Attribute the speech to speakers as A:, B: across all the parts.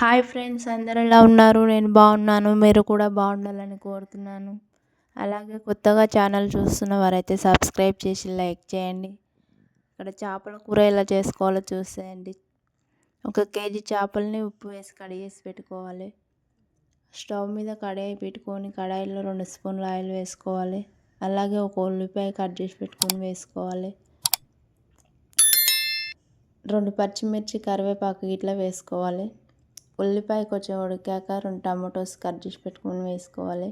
A: Hi friends అందరు ఎలా ఉన్నారు? నేను బాగున్నాను. మీరు కూడా బాగుండాలని కోరుతున్నాను. అలాగే కొత్తగా ఛానల్ చూస్తున్న వారైతే సబ్స్క్రైబ్ చేసి లైక్ చేయండి. ఇక్కడ చేపల కూర ఎలా చేసుకోవాలో చూసేయండి. ఒక కేజీ చేపల్ని ఉప్పు వేసి కడిగేసి పెట్టుకోవాలి. స్టవ్ మీద కడాయి పెట్టుకొని కడాయిలో రెండు స్పూన్ల ఆయిల్ వేసుకోవాలి. అలాగే ఒక ఉల్లిపాయ కట్ చేసి పెట్టుకొని వేసుకోవాలి. రెండు పచ్చిమిర్చి కరివేపాకు ఇట్లా వేసుకోవాలి. ఉల్లిపాయ కొంచెం ఉడికాక రెండు టమాటోస్ కట్ చేసి పెట్టుకొని వేసుకోవాలి.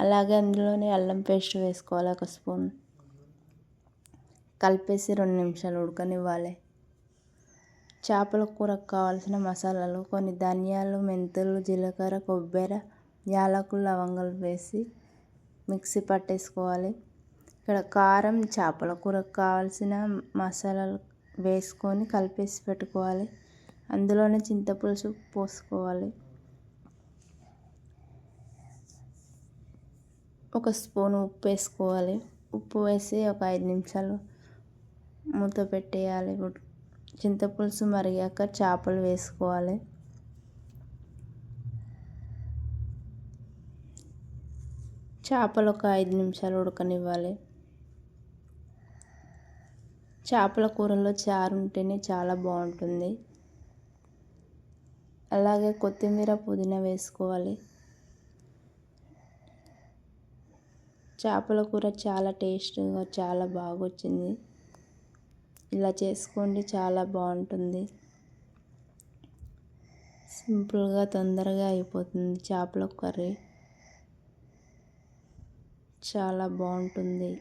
A: అలాగే అందులోనే అల్లం పేస్ట్ వేసుకోవాలి ఒక స్పూన్. కలిపేసి రెండు నిమిషాలు ఉడకనివ్వాలి. చేపల కూరకు కావాల్సిన మసాలాలు కొన్ని ధనియాలు మెంతులు జీలకర్ర కొబ్బరి యాలకులు లవంగాలు వేసి మిక్సీ పట్టేసుకోవాలి. ఇక్కడ కారం చేపల కూరకు కావాల్సిన మసాలాలు వేసుకొని కలిపేసి పెట్టుకోవాలి. అందులోనే చింతపులుసు పోసుకోవాలి. ఒక స్పూన్ ఉప్పు వేసుకోవాలి. ఉప్పు వేసి ఒక ఐదు నిమిషాలు మూత పెట్టేయాలి. చింతపులుసు మరిగాక చేపలు వేసుకోవాలి. చేపలు ఒక ఐదు నిమిషాలు ఉడకనివ్వాలి. చేపల కూరలో చారు ఉంటేనే చాలా బాగుంటుంది. అలాగే కొత్తిమీర పుదీనా వేసుకోవాలి. చేపల కూర చాలా టేస్ట్గా చాలా బాగా వచ్చింది ఇలా చేసుకోండి చాలా బాగుంటుంది. సింపుల్గా తొందరగా అయిపోతుంది చేపల కర్రీ. చాలా బాగుంటుంది.